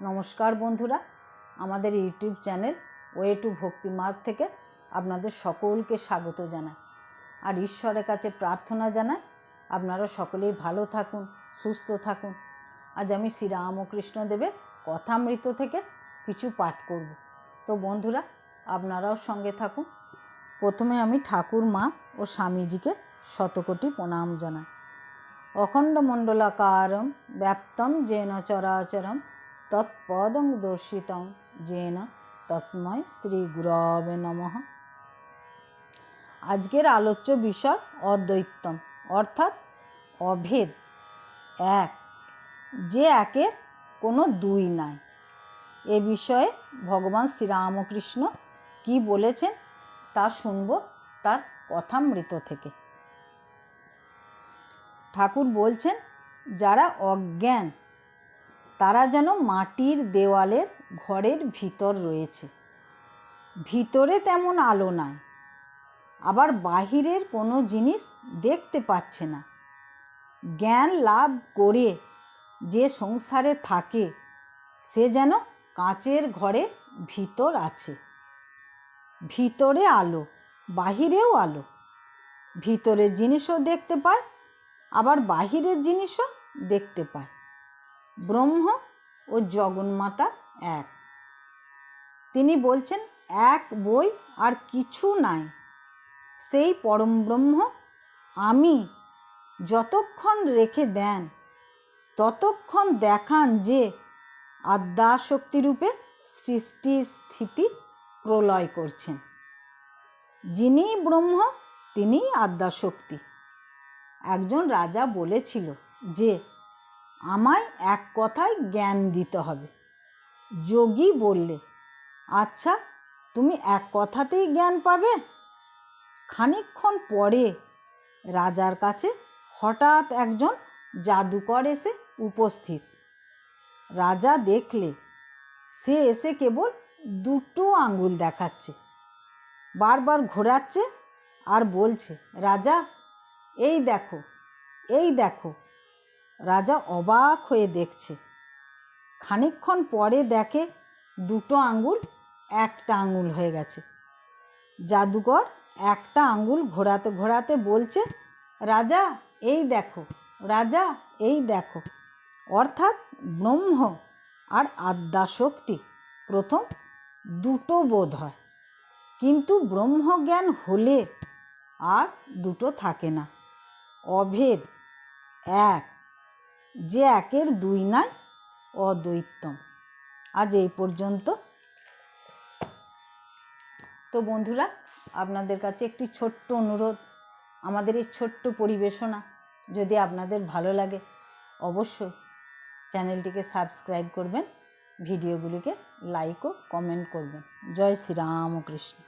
নমস্কার বন্ধুরা, আমাদের ইউটিউব চ্যানেল ওয়ে টু ভক্তি মার্গ থেকে আপনাদের সকলকে স্বাগত জানাই। আর ঈশ্বরের কাছে প্রার্থনা জানাই, আপনারা সকলেই ভালো থাকুন, সুস্থ থাকুন। আজ আমি শ্রীরামকৃষ্ণ দেবের কথামৃত থেকে কিছু পাঠ করব। তো বন্ধুরা, আপনারাও সঙ্গে থাকুন। প্রথমে আমি ঠাকুর মা ও স্বামীজিকে শতকোটি প্রণাম জানাই। অখণ্ড মণ্ডলাকারম, ব্যাপ্তম যেন চরাচরম তৎপদং দর্শিতং যেন তস্ময় শ্রী গুরবে নমঃ আজকের আলোচ্য বিষয় অদ্বৈতম অর্থাৎ অভেদ এক যে একের কোনো দুই নাই এ বিষয়ে ভগবান শ্রীরামকৃষ্ণ কি বলেছেন তা শুনব তার কথামৃত থেকে ঠাকুর বলছেন যারা অজ্ঞান তারা যেন মাটির দেওয়ালের ঘরের ভিতর রয়েছে। ভিতরে তেমন আলো নাই। আবার বাহিরের কোনো জিনিস দেখতে পাচ্ছে না। জ্ঞান লাভ করে যে সংসারে থাকে, সে যেন কাঁচের ঘরে ভিতর আছে। ভিতরে আলো, বাহিরেও আলো। ভিতরের জিনিসও দেখতে পায়, আবার বাহিরের জিনিসও দেখতে পায়। ব্রহ্ম ও জগন্মাতা এক। তিনি বলছেন, এক বই আর কিছু নাই। সেই পরম ব্রহ্ম আমি যতক্ষণ রেখে দেন, ততক্ষণ দেখান যে আদ্যাশক্তিরূপে সৃষ্টি স্থিতি প্রলয় করছেন। যিনি ব্রহ্ম তিনি আদ্যাশক্তি একজন রাজা বলেছিল যে আমায় এক কথায় জ্ঞান দিতে হবে। যোগী বললে আচ্ছা তুমি এক কথাতেই জ্ঞান পাবে? খানিকক্ষণ পরে রাজার কাছে হঠাৎ একজন জাদুকর এসে উপস্থিত। রাজা দেখলে, সে এসে কেবল দুটো আঙ্গুল দেখাচ্ছে, বারবার ঘোরাচ্ছে আর বলছে, রাজা, এই দেখো এই দেখো রাজা অবাক হয়ে দেখছে। খানিকক্ষণ পরে দেখে দুটো আঙ্গুল একটা আঙ্গুল হয়ে গেছে। জাদুকর একটা আঙ্গুল ঘোরাতে ঘোরাতে বলছে, রাজা, এই দেখো, রাজা, এই দেখো। অর্থাৎ ব্রহ্ম আর আদ্যাশক্তি, প্রথম দুটো বোধ হয়। কিন্তু ব্রহ্মজ্ঞান হলে আর দুটো থাকে না। অভেদ, এক যে একের দুই নাই অদ্বৈতম। আজ এই পর্যন্ত। তো বন্ধুরা, আপনাদের কাছে একটি ছোট্ট অনুরোধ, আমাদের এই ছোট্ট পরিবেশনা। যদি আপনাদের ভালো লাগে, অবশ্যই চ্যানেলটিকে সাবস্ক্রাইব করবেন, ভিডিওগুলিকে লাইক ও কমেন্ট করবেন। জয় শ্রীরামকৃষ্ণ।